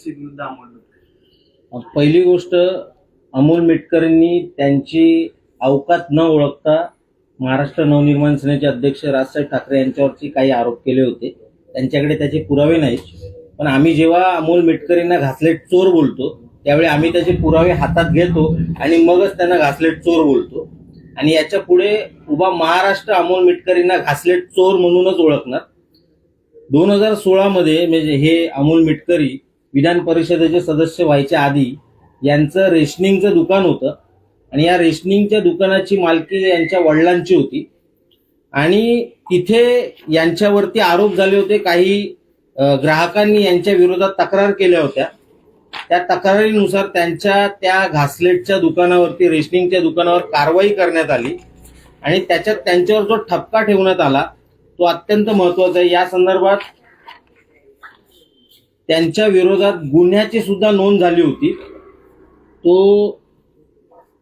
अमोल पहिली गोष्ट अमोल मिटकरींनी त्यांची अवकात न ओळखता महाराष्ट्र नवनिर्माण सेनेचे अध्यक्ष राजसाहेब ठाकरे यांच्यावरती काही आरोप केले होते. त्यांच्याकडे त्याचे पुरावे नाहीत. पण आम्ही जेव्हा अमोल मिटकरींना घासलेट चोर बोलतो त्यावेळी आम्ही त्याचे पुरावे हातात घेतो आणि मगच त्यांना घासलेट चोर बोलतो. आणि याच्यापुढे उभा महाराष्ट्र अमोल मिटकरींना घासलेट चोर म्हणूनच ओळखणार. दोन हजार सोळा मध्ये म्हणजे हे अमोल मिटकरी विधान परिषदेचे सदस्य व्हायच्या आधी यांचं रेशनिंगचं दुकान होतं. आणि या रेशनिंगच्या दुकानाची मालकी यांच्या वडिलांची होती. आणि तिथे यांच्यावरती आरोप झाले होते. काही ग्राहकांनी यांच्या विरोधात तक्रार केल्या होत्या. त्या तक्रारीनुसार त्यांच्या त्या घासलेटच्या दुकानावरती रेशनिंगच्या दुकानावर कारवाई करण्यात आली. आणि त्याच्यात त्यांच्यावर जो ठपका ठेवण्यात आला तो अत्यंत महत्त्वाचा आहे. या संदर्भात त्यांच्या विरोधात गुन्ह्याची सुद्धा नोंद झाली होती. तो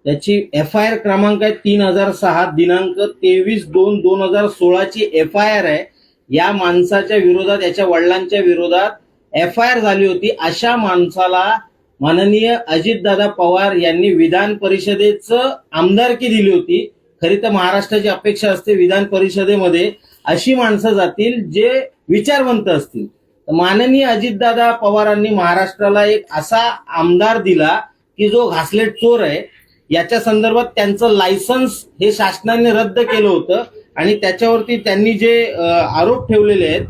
त्याची एफ आय आर क्रमांक आहे तीन हजार सहा दिनांक तेवीस दोन दोन हजार सोळाची एफ आय आर आहे. या माणसाच्या विरोधात याच्या वडिलांच्या विरोधात एफ आय आर झाली होती. अशा माणसाला माननीय अजितदादा पवार यांनी विधान परिषदेचं आमदारकी दिली होती. खरी तर महाराष्ट्राची अपेक्षा असते विधान परिषदेमध्ये अशी माणसं जातील जे विचारवंत असतील. माननीय अजितदादा पवारांनी महाराष्ट्राला एक असा आमदार दिला की जो घासलेट चोर आहे. याच्या संदर्भात त्यांचं लायसन्स हे शासनाने रद्द केलं होतं आणि त्याच्यावरती त्यांनी जे आरोप ठेवलेले आहेत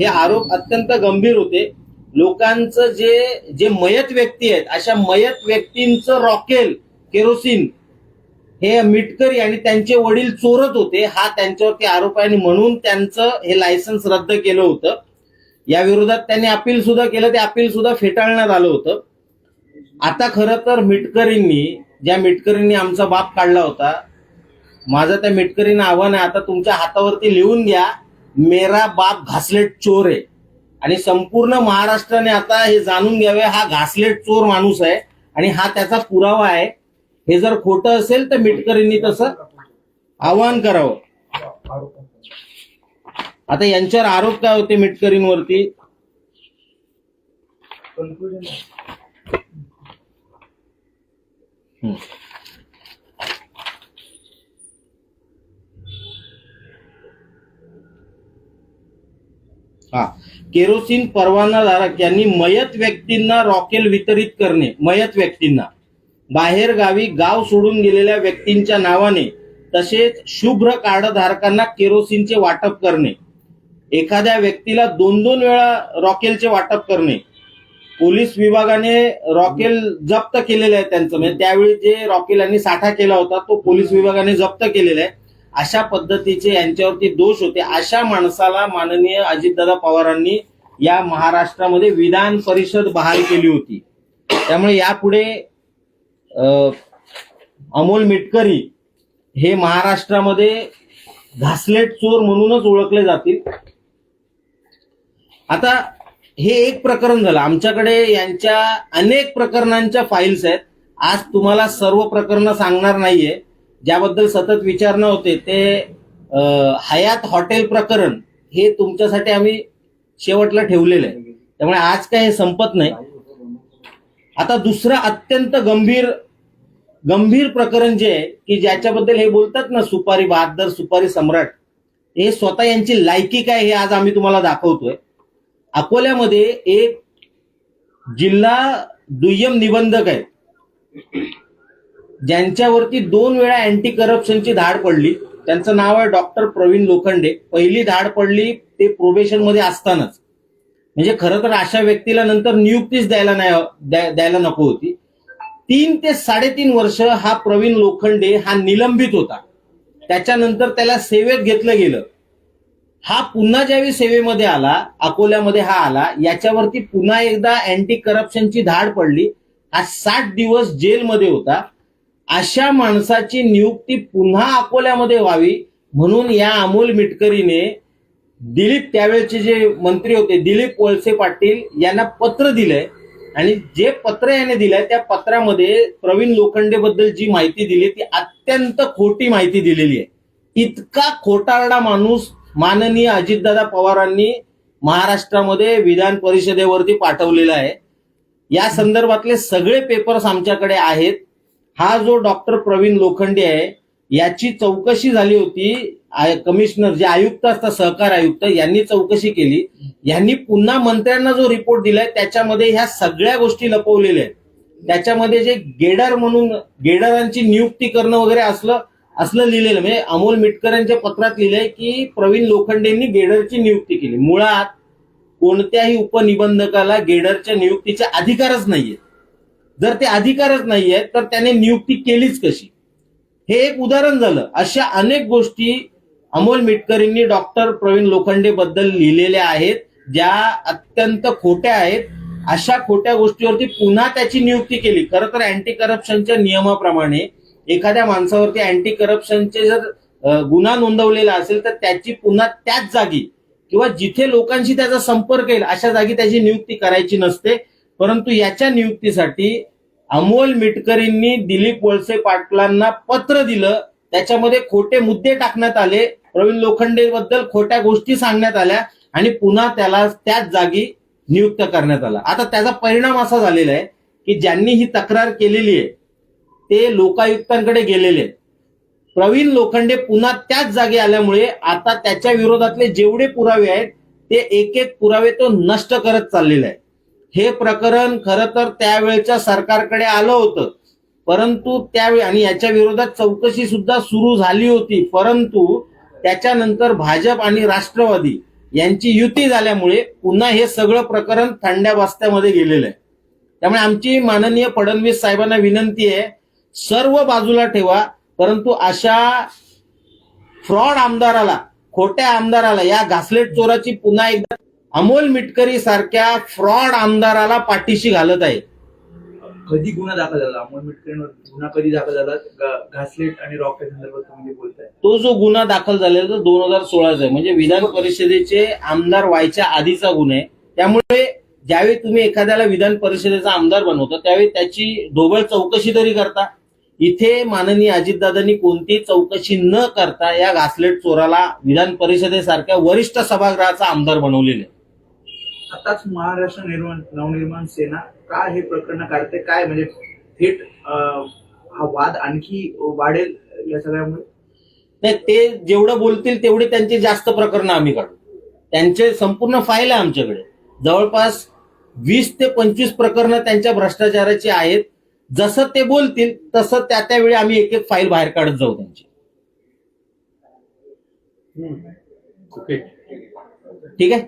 हे आरोप अत्यंत गंभीर होते. लोकांचं जे जे मयत व्यक्ती आहेत अशा मयत व्यक्तींचं रॉकेल केरोसिन हे मिटकरी आणि त्यांचे वडील चोरत होते हा त्यांच्यावरती आरोप आहे आणि म्हणून त्यांचं हे लायसन्स रद्द केलं होतं. या विरोधात त्यांनी अपील सुद्धा केलं ते अपील सुद्धा फेटाळण्यात आलं होतं. आता खरं तर मिटकरींनी ज्या मिटकरींनी आमचा बाप काढला होता माझं त्या मिटकरींना आव्हान आहे आता तुमच्या हातावरती लिहून घ्या मेरा बाप घासलेट चोर आहे. आणि संपूर्ण महाराष्ट्राने आता हे जाणून घ्यावे हा घासलेट चोर माणूस आहे आणि हा त्याचा पुरावा आहे. हे जर खोटं असेल तर मिटकरींनी तसं आवाहन करावं. आता यांच्यावर आरोप काय होते मिटकरींवरती? हा. केरोसिन परवानाधारक यांनी मयत व्यक्तींना रॉकेल वितरित करणे मयत व्यक्तींना. बाहेर गावी गाव सोडून गेलेल्या व्यक्तींच्या नावाने तसेच शुभ्र कार्डधारकांना केरोसिनचे वाटप करणे. एखाद्या व्यक्तीला दोन दोन वेळा रॉकेलचे वाटप करणे. पोलीस विभागाने रॉकेल जप्त केलेलं आहे त्यांचं. म्हणजे त्यावेळी जे रॉकेल यांनी साठा केला होता तो पोलीस विभागाने जप्त केलेला आहे. अशा पद्धतीचे यांच्यावरती दोष होते. अशा माणसाला माननीय अजितदादा पवारांनी या महाराष्ट्रामध्ये विधान परिषद बहाल केली होती. त्यामुळे यापुढे अमोल मिटकरी हे महाराष्ट्रामध्ये घासलेट चोर म्हणूनच ओळखले जातील. आता हे एक प्रकरण झालं. आमच्याकडे यांच्या अनेक प्रकरणांच्या फाईल्स आहेत. आज तुम्हाला सर्व प्रकरणं सांगणार नाहीये. ज्याबद्दल सतत विचारणं होते ते हयात हॉटेल प्रकरण हे तुमच्यासाठी आम्ही शेवटला ठेवलेलं आहे. त्यामुळे आज काय हे संपत नाही. आता दुसरं अत्यंत गंभीर गंभीर प्रकरण जे आहे की ज्याच्याबद्दल हे बोलतात ना सुपारी बहादर सुपारी सम्राट हे स्वतः यांची लायकी काय हे आज आम्ही तुम्हाला दाखवतोय. अकोल्यामध्ये एक जिल्हा दुय्यम निबंधक आहे ज्यांच्यावरती दोन वेळा अँटी करप्शनची धाड पडली. त्यांचं नाव आहे डॉक्टर प्रवीण लोखंडे. पहिली धाड पडली ते प्रोबेशनमध्ये असतानाच. म्हणजे खरं तर अशा व्यक्तीला नंतर नियुक्तीच द्यायला नाही द्यायला नको होती. तीन ते साडेतीन वर्ष हा प्रवीण लोखंडे हा निलंबित होता. त्याच्यानंतर त्याला सेवेत घेतलं गेलं. हा पुन्हा ज्यावेळी सेवेमध्ये आला अकोल्यामध्ये हा आला याच्यावरती पुन्हा एकदा अँटी करप्शनची धाड पडली. हा साठ दिवस जेलमध्ये होता. अशा माणसाची नियुक्ती पुन्हा अकोल्यामध्ये व्हावी म्हणून या अमोल मिटकरीने दिलीप त्यावेळेचे जे मंत्री होते दिलीप वळसे पाटील यांना पत्र दिलंय. आणि जे पत्र याने दिलंय त्या पत्रामध्ये प्रवीण लोखंडे बद्दल जी माहिती दिली ती अत्यंत खोटी माहिती दिलेली आहे. इतका खोटारडा माणूस माननीय अजितदादा पवारांनी महाराष्ट्रामध्ये विधान परिषदेवरती पाठवलेला आहे. या संदर्भातले सगळे पेपर्स आमच्याकडे आहेत. हा जो डॉक्टर प्रवीण लोखंडे आहे याची चौकशी झाली होती. कमिशनर जे आयुक्त असतात सहकार आयुक्त यांनी चौकशी केली. यांनी पुन्हा मंत्र्यांना जो रिपोर्ट दिलाय त्याच्यामध्ये ह्या सगळ्या गोष्टी लपवलेल्या आहेत. त्याच्यामध्ये जे गेडर म्हणून गेडरांची नियुक्ती करणं वगैरे असलं असलं लिहिलेलं म्हणजे अमोल मिटकरांच्या पत्रात लिहिलंय की प्रवीण लोखंडेंनी गेडरची नियुक्ती केली. मुळात कोणत्याही उपनिबंधकाला गेडरच्या नियुक्तीचे अधिकारच नाहीये. जर ते अधिकारच नाहीये तर त्याने नियुक्ती केलीच कशी? हे एक उदाहरण झालं. अशा अनेक गोष्टी अमोल मिटकरींनी डॉक्टर प्रवीण लोखंडे बद्दल लिहिलेल्या आहेत ज्या अत्यंत खोट्या आहेत. अशा खोट्या गोष्टीवरती पुन्हा त्याची नियुक्ती केली. खरं तर अँटी करप्शनच्या नियमाप्रमाणे एखाद्या माणसावरती अँटी करप्शनचे जर गुन्हा नोंदवलेला असेल तर त्याची पुन्हा त्याच जागी किंवा जिथे लोकांशी त्याचा संपर्क येईल अशा जागी त्याची नियुक्ती करायची नसते. परंतु याच्या नियुक्तीसाठी अमोल मिटकरींनी दिलीप वळसे पाटलांना पत्र दिलं. त्याच्यामध्ये खोटे मुद्दे टाकण्यात आले. प्रवीण लोखंडे बद्दल खोट्या गोष्टी सांगण्यात आल्या आणि पुन्हा त्याला त्याच जागी नियुक्त करण्यात आला. आता त्याचा परिणाम असा झालेला आहे की ज्यांनी ही तक्रार केलेली आहे ते लोकायुक्तांकडे गेलेले. आहेत प्रवीण लोखंडे पुन्हा त्याच जागी आल्यामुळे आता त्याच्या विरोधातले जेवढे पुरावे आहेत ते एक एक पुरावे तो नष्ट करत चाललेला आहे. हे प्रकरण खरं तर त्यावेळच्या सरकारकडे आलं होतं. परंतु त्यावेळी आणि याच्या विरोधात चौकशी सुद्धा सुरू झाली होती. परंतु त्याच्यानंतर भाजप आणि राष्ट्रवादी यांची युती झाल्यामुळे पुन्हा हे सगळं प्रकरण थंड्या वास्त्यामध्ये गेलेलं आहे. त्यामुळे आमची माननीय फडणवीस साहेबांना विनंती आहे सर्व बाजूला ठेवा परंतु अशा फ्रॉड आमदाराला खोट्या आमदाराला या घासलेट चोराची पुन्हा एकदा अमोल मिटकरी सारख्या फ्रॉड आमदाराला पाठीशी घालत आहे. कधी गुन्हा दाखल झाला? अमोल मिटकरींवर गुन्हा कधी दाखल झाला? ग- घासलेट आणि रॉकेट संदर्भात तुम्ही जे बोलताय. तो जो गुन्हा दाखल झालेला तो दोन हजार सोळाचा आहे. म्हणजे विधान परिषदेचे आमदार व्हायच्या आधीचा गुन्हा आहे. त्यामुळे ज्यावेळी तुम्ही एखाद्याला विधान परिषदेचा आमदार बनवता त्यावेळी त्याची ढोबळ चौकशी तरी करता. इथे माननीय अजितदादांनी कोणतीही चौकशी न करता या घासलेट चोराला विधान परिषदेसारख्या वरिष्ठ सभागृहाचा आमदार बनवलेले. आहे. आताच महाराष्ट्र निर्माण नवनिर्माण सेना का हे प्रकरण काढते? काय म्हणजे थेट हा वाद आणखी वाढेल या सगळ्यामुळे? नाही ते जेवढं बोलतील तेवढे त्यांचे जास्त प्रकरण आम्ही काढू. त्यांचे संपूर्ण फाईल आहे आमच्याकडे. जवळपास वीस ते पंचवीस प्रकरणं त्यांच्या भ्रष्टाचाराची आहेत. जसं ते बोलतील तसं त्या त्यावेळी आम्ही एक एक फाईल बाहेर काढत जाऊ त्यांची. ठीक आहे?